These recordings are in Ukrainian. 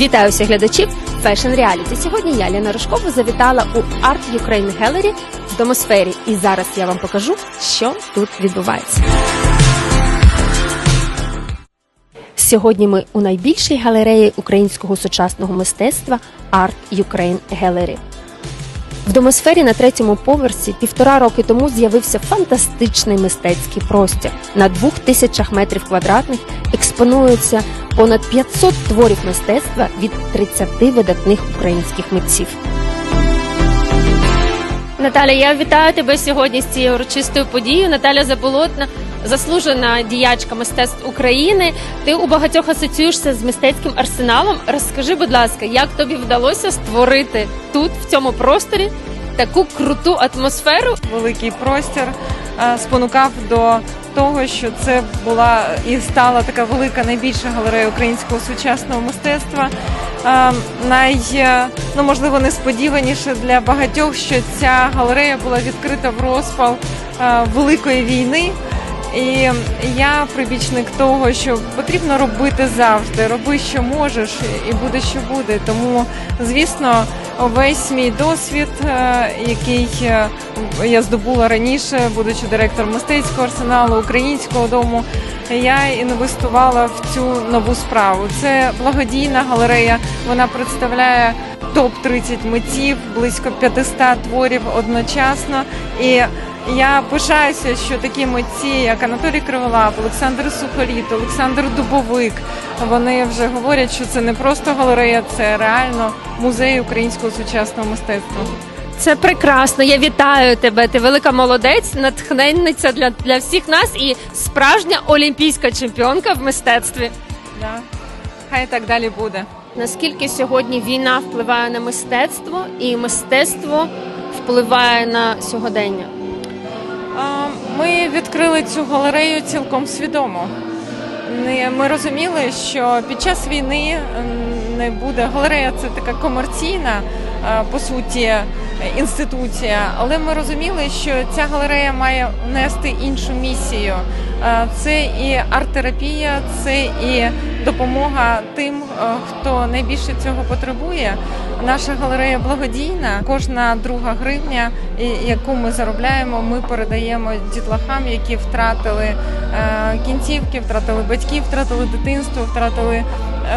Вітаю всіх глядачів Fashion Reality. Сьогодні я, Ліна Рожкова, завітала у Art Ukraine Gallery в домосфері. І зараз я вам покажу, що тут відбувається. Сьогодні ми у найбільшій галереї українського сучасного мистецтва Art Ukraine Gallery. В домосфері на третьому поверсі півтора роки тому з'явився фантастичний мистецький простір. На двох тисячах метрів квадратних експонуються понад 500 творів мистецтва від 30 видатних українських митців. Наталя, я вітаю тебе сьогодні з цією урочистою подією. Наталя Заболотна, заслужена діячка мистецтв України. Ти у багатьох асоціюєшся з мистецьким арсеналом. Розкажи, будь ласка, як тобі вдалося створити тут, в цьому просторі, таку круту атмосферу? великий простір е, спонукав до того, що це була і стала така велика найбільша галерея українського сучасного мистецтва. Най, е, ну, можливо, несподіваніше для багатьох, що ця галерея була відкрита в розпал е, Великої війни. І я прибічник того, що потрібно робити завжди. Роби, що можеш, і буде, що буде. Тому, звісно, весь мій досвід, е, який е, я здобула раніше, будучи директором мистецького арсеналу українського дому, я інвестувала в цю нову справу. Це благодійна галерея. Вона представляє топ 30 митців, близько 500 творів одночасно. І я пишаюся, що такі митці, як Анатолій Криволап, Олександр Сухоліт, Олександр Дубовик, вони вже говорять, що це не просто галерея, це реально музей українського сучасного мистецтва. Це прекрасно. Я вітаю тебе. Ти велика молодець, натхненниця для, для всіх нас і справжня олімпійська чемпіонка в мистецтві. Да. Хай так далі буде. Наскільки сьогодні війна впливає на мистецтво, і мистецтво впливає на сьогодення? Ми відкрили цю галерею цілком свідомо. Не- Ми розуміли, що під час війни не буде галерея це така комерційна е, по суті інституція, але ми розуміли, що ця галерея має нести іншу місію. Е, Це і арт-терапія, це і допомога тим, е, хто найбільше цього потребує. Наша галерея благодійна. Кожна друга гривня, яку ми заробляємо, ми передаємо дітлахам, які втратили е, кінцівки, втратили батьків, втратили дитинство, втратили е,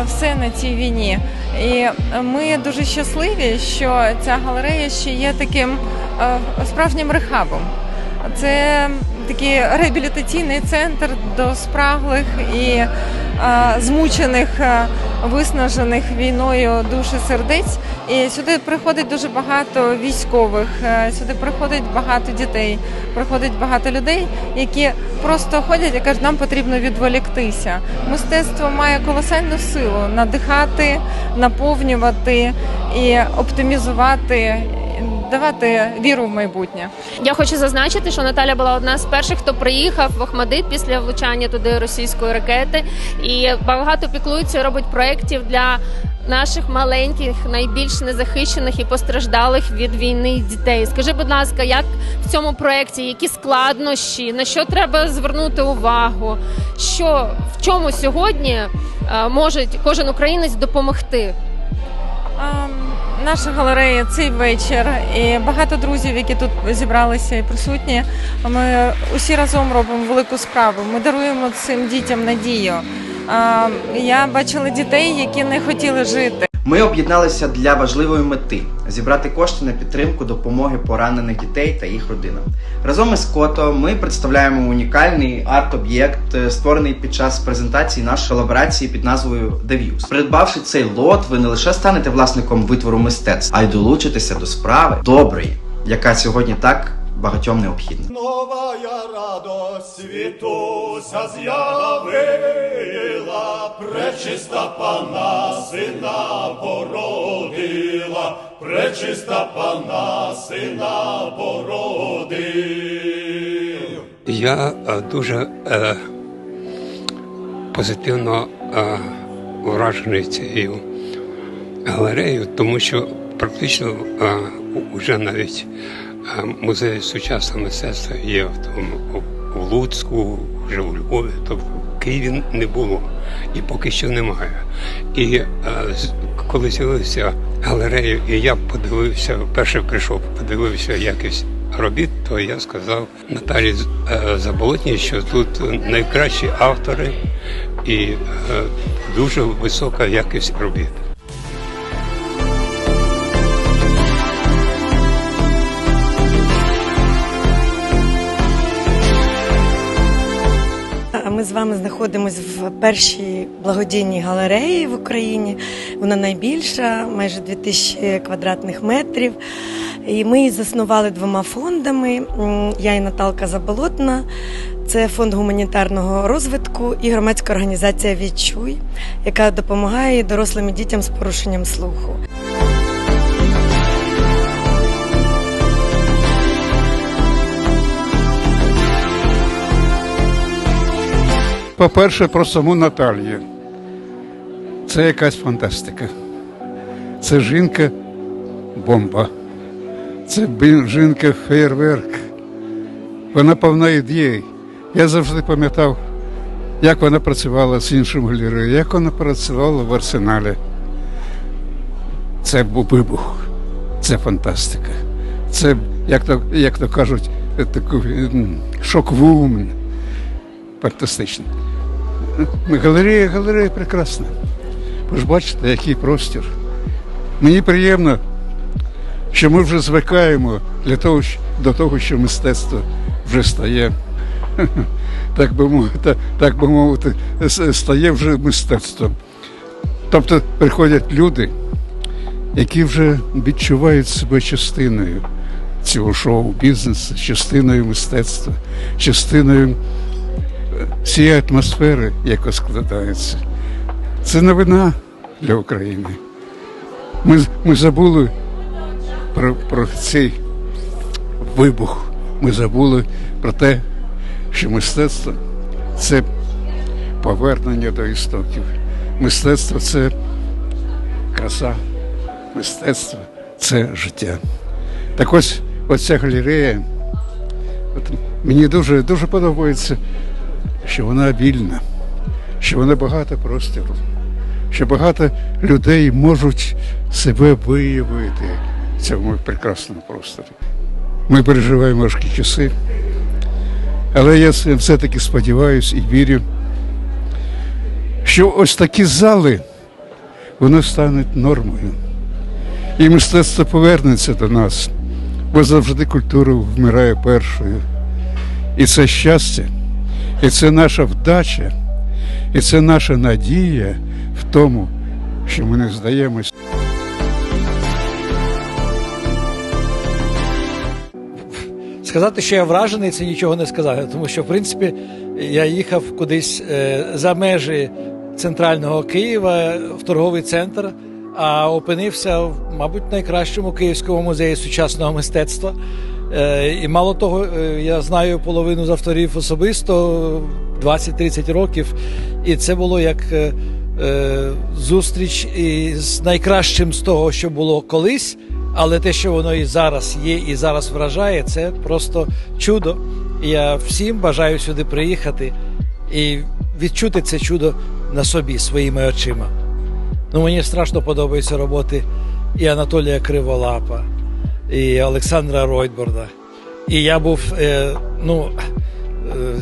все на цій війні. І ми дуже щасливі, що ця галерея ще є таким справжнім рехабом. Це такий реабілітаційний центр до спраглих і е, змучених, е, виснажених війною душ і сердець. І сюди приходить дуже багато військових, е, сюди приходить багато дітей, приходить багато людей, які просто ходять і кажуть, нам потрібно відволіктися. Мистецтво має колосальну силу надихати, наповнювати і оптимізувати, давати віру в майбутнє. Я хочу зазначити, що Наталя була одна з перших, хто приїхав в Охмадит після влучання туди російської ракети, і багато піклується, і робить проєктів для наших маленьких, найбільш незахищених і постраждалих від війни дітей. Скажи, будь ласка, як в цьому проєкті, які складнощі, на що треба звернути увагу? Що в чому сьогодні е, може кожен українець допомогти? Наша галерея цей вечір і багато друзів, які тут зібралися і присутні. Ми усі разом робимо велику справу. Ми даруємо цим дітям надію. Я бачила дітей, які не хотіли жити. Ми об'єдналися для важливої мети зібрати кошти на підтримку допомоги поранених дітей та їх родинам. Разом із Кото ми представляємо унікальний арт-об'єкт, е, створений під час презентації нашої колаборації під назвою The Views. Придбавши цей лот, ви не лише станете власником витвору мистецтва, а й долучитеся до справи доброї, яка сьогодні так багатьом необхідна. Новая радость світуся з'явила, пречиста пана сина породила, пречиста пана сина породила. Я е, дуже е, позитивно е, вражений цією галереєю, тому що практично е, вже навіть музей сучасного мистецтва є в, тому, в Луцьку, вже у Львові, тобто в Києві не було і поки що немає. І е, коли з'явилися галереї, і я подивився, вперше прийшов, подивився якість робіт, то я сказав Наталі е, Заболотній, що тут найкращі автори і е, дуже висока якість робіт. Вами знаходимося в першій благодійній галереї в Україні. Вона найбільша, майже 2000 квадратних метрів. І ми її заснували двома фондами. Я і Наталка Заболотна. Це фонд гуманітарного розвитку і громадська організація Відчуй, яка допомагає дорослим і дітям з порушенням слуху. По-перше, про саму Наталію. Це якась фантастика. Це жінка бомба. Це жінка феєрверк. Вона повна ідей. Я завжди пам'ятав, як вона працювала з іншим галереєю, як вона працювала в арсеналі. Це був вибух, це фантастика. Це, як то, як то кажуть, шок-вумен. Фантастично. Галерея, галерея прекрасна. Ви ж бачите, який простір. Мені приємно, що ми вже звикаємо для того, до того, що мистецтво вже стає, так би мовити, так би мовити, стає вже мистецтвом. Тобто приходять люди, які вже відчувають себе частиною цього шоу-бізнесу, частиною мистецтва, частиною цієї атмосфери, яка складається. Це новина для України. Ми, ми забули про, про цей вибух. Ми забули про те, що мистецтво це повернення до істоків. Мистецтво це краса, мистецтво це життя. Так ось оця галерея. От мені дуже, дуже подобається що вона вільна, що вона багато простору, що багато людей можуть себе виявити в цьому прекрасному просторі. Ми переживаємо важкі часи, але я все-таки сподіваюся і вірю, що ось такі зали вони стануть нормою. І мистецтво повернеться до нас, бо завжди культура вмирає першою. І це щастя. І це наша вдача, і це наша надія в тому, що ми не здаємось. Сказати, що я вражений, це нічого не сказати, тому що, в принципі, я їхав кудись е, за межі центрального Києва в торговий центр, а опинився в, мабуть, найкращому київському музеї сучасного мистецтва. Е, І мало того, е, я знаю половину з авторів особисто 20-30 років, і це було як е, зустріч із найкращим з того, що було колись. Але те, що воно і зараз є, і зараз вражає, це просто чудо. Я всім бажаю сюди приїхати і відчути це чудо на собі своїми очима. Ну, мені страшно подобаються роботи і Анатолія Криволапа, і Олександра Ройтборда. І я був е, ну, е,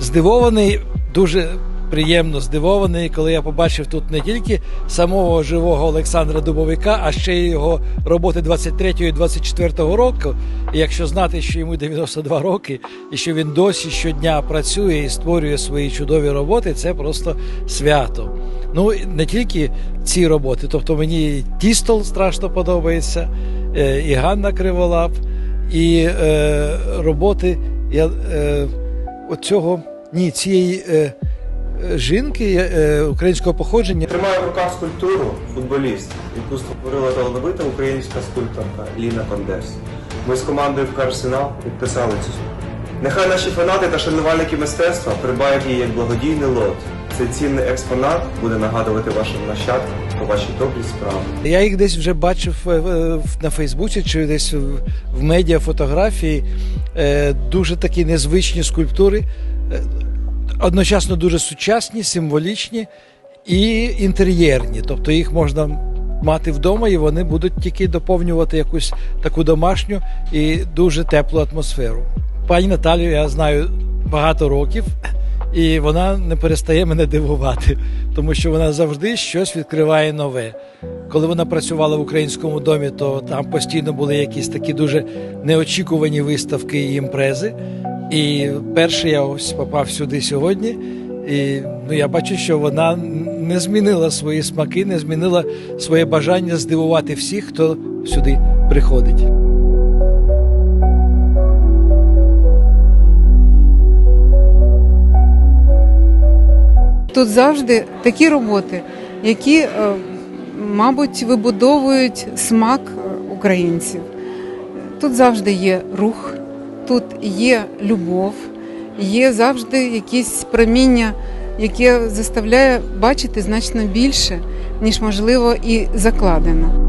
здивований, дуже приємно здивований, коли я побачив тут не тільки самого живого Олександра Дубовика, а ще й його роботи 23 і 24 року. І якщо знати, що йому 92 роки, і що він досі щодня працює і створює свої чудові роботи, це просто свято. Ну не тільки ці роботи, тобто мені Тістол страшно подобається, і Ганна Криволап, і е, роботи я, е, оцього, ні, цієї е, е, жінки е, українського походження. Тримаю в руках скульптуру футболіст, яку створила талановита українська скульпторка Ліна Кондес. Ми з командою в Арсенал підписали цю скульптуру. Нехай наші фанати та шанувальники мистецтва придбають її як благодійний лот. Цей цінний експонат буде нагадувати вашим нащадкам про ваші добрі справи. Я їх десь вже бачив е, на Фейсбуці чи десь в, в медіа фотографії. Е, Дуже такі незвичні скульптури, е, одночасно дуже сучасні, символічні і інтер'єрні. Тобто їх можна мати вдома, і вони будуть тільки доповнювати якусь таку домашню і дуже теплу атмосферу. Пані Наталію я знаю багато років, і вона не перестає мене дивувати, тому що вона завжди щось відкриває нове. Коли вона працювала в українському домі, то там постійно були якісь такі дуже неочікувані виставки і імпрези. І перший я ось попав сюди сьогодні. І ну, я бачу, що вона не змінила свої смаки, не змінила своє бажання здивувати всіх, хто сюди приходить. Тут завжди такі роботи, які, е, мабуть, вибудовують смак е, українців. Тут завжди є рух, тут є любов, є завжди якісь проміння, яке заставляє бачити значно більше, ніж можливо і закладено.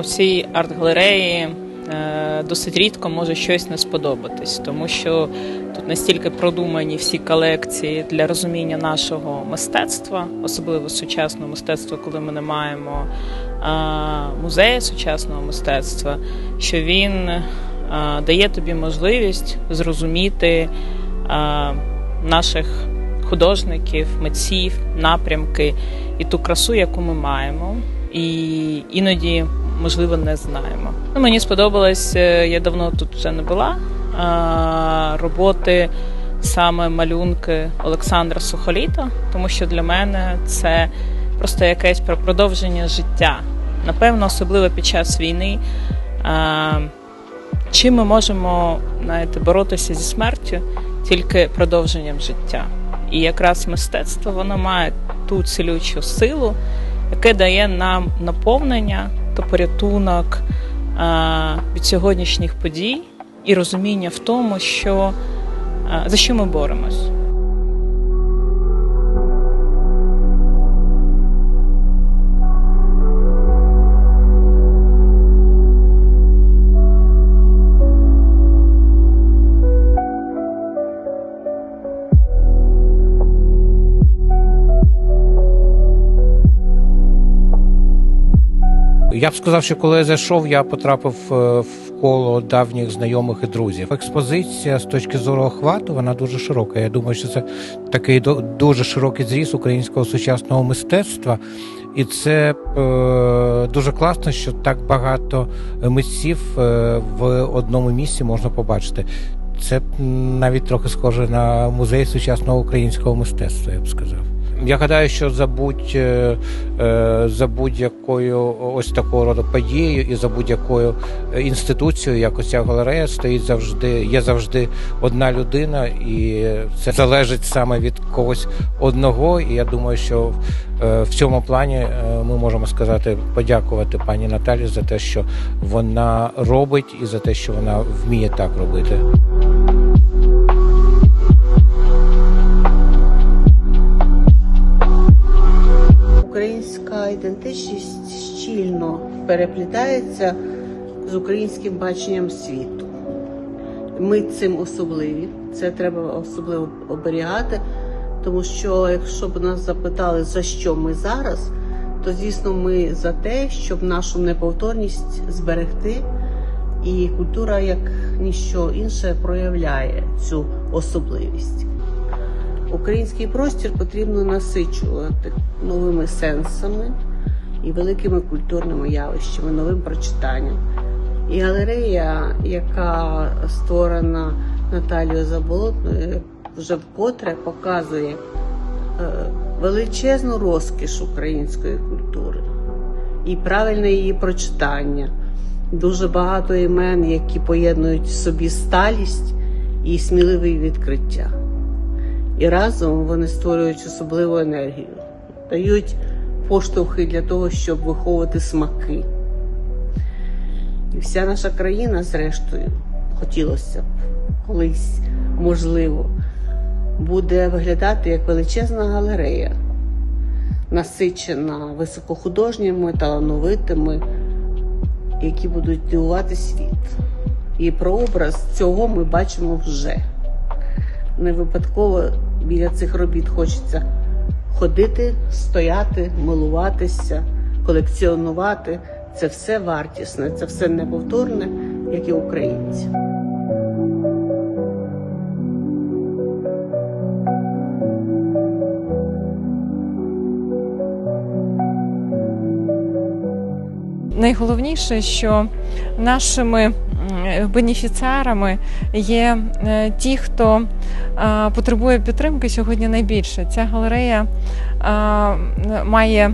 ну, цій арт-галереї е, досить рідко може щось не сподобатись, тому що тут настільки продумані всі колекції для розуміння нашого мистецтва, особливо сучасного мистецтва, коли ми не маємо музею сучасного мистецтва, що він дає тобі можливість зрозуміти наших художників, митців, напрямки і ту красу, яку ми маємо. І іноді, можливо, не знаємо. Ну, мені сподобалось, е, я давно тут вже не була. Роботи саме малюнки Олександра Сухоліта, тому що для мене це просто якесь про- продовження життя. Напевно, особливо під час війни. Чим ми можемо знаєте, боротися зі смертю тільки продовженням життя. І якраз мистецтво воно має ту цілючу силу, яке дає нам наповнення та порятунок е, від сьогоднішніх подій і розуміння в тому, що е, за що ми боремось. Я б сказав, що коли я зайшов, я потрапив е, в коло давніх знайомих і друзів. Експозиція з точки зору охвату вона дуже широка. Я думаю, що це такий дуже широкий зріз українського сучасного мистецтва. І це е, дуже класно, що так багато митців е, в одному місці можна побачити. Це навіть трохи схоже на музей сучасного українського мистецтва, я б сказав. Я гадаю, що за будь е, е, за будь-якою ось такого роду подією і за будь-якою е, інституцією, як ось ця галерея, стоїть завжди, є завжди одна людина, і це залежить саме від когось одного. І я думаю, що в цьому плані ми можемо сказати подякувати пані Наталі за те, що вона робить, і за те, що вона вміє так робити. Українська ідентичність щільно переплітається з українським баченням світу. Ми цим особливі, це треба особливо оберігати, тому що якщо б нас запитали, за що ми зараз, то звісно ми за те, щоб нашу неповторність зберегти. І культура, як ніщо інше, проявляє цю особливість. Український простір потрібно насичувати новими сенсами і великими культурними явищами, новим прочитанням. І галерея, яка створена Наталією Заболотною, вже вкотре показує е, величезну розкіш української культури і правильне її прочитання. Дуже багато імен, які поєднують в собі сталість і сміливі відкриття. І разом вони створюють особливу енергію, дають поштовхи для того, щоб виховувати смаки. І вся наша країна, зрештою, хотілося б колись, можливо, буде виглядати як величезна галерея, насичена високохудожніми, талановитими, які будуть дивувати світ. І прообраз цього ми бачимо вже. Не випадково біля цих робіт хочеться ходити, стояти, милуватися, колекціонувати. Це все вартісне, це все неповторне, як і українці. Найголовніше, що нашими бенефіціарами є е, ті, хто е, потребує підтримки сьогодні найбільше. Ця галерея е, має е,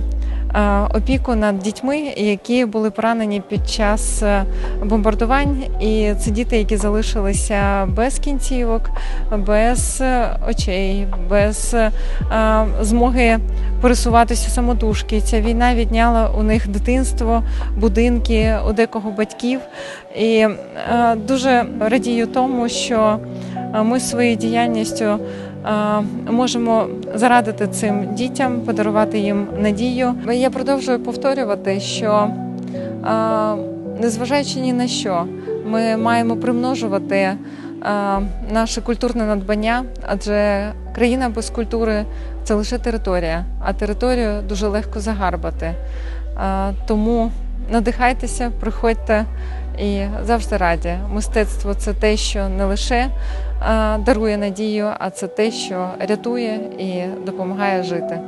опіку над дітьми, які були поранені під час е, бомбардувань. І це діти, які залишилися без кінцівок, без е, очей, без е, змоги пересуватися самотужки. Ця війна відняла у них дитинство, будинки, у декого батьків. І е, дуже радію тому, що е, ми своєю діяльністю е, можемо зарадити цим дітям, подарувати їм надію. Я продовжую повторювати, що е, незважаючи ні на що, ми маємо примножувати е, наше культурне надбання, адже країна без культури це лише територія, а територію дуже легко загарбати. Е, Тому надихайтеся, приходьте і завжди раді. Мистецтво це те, що не лише дарує надію, а це те, що рятує і допомагає жити.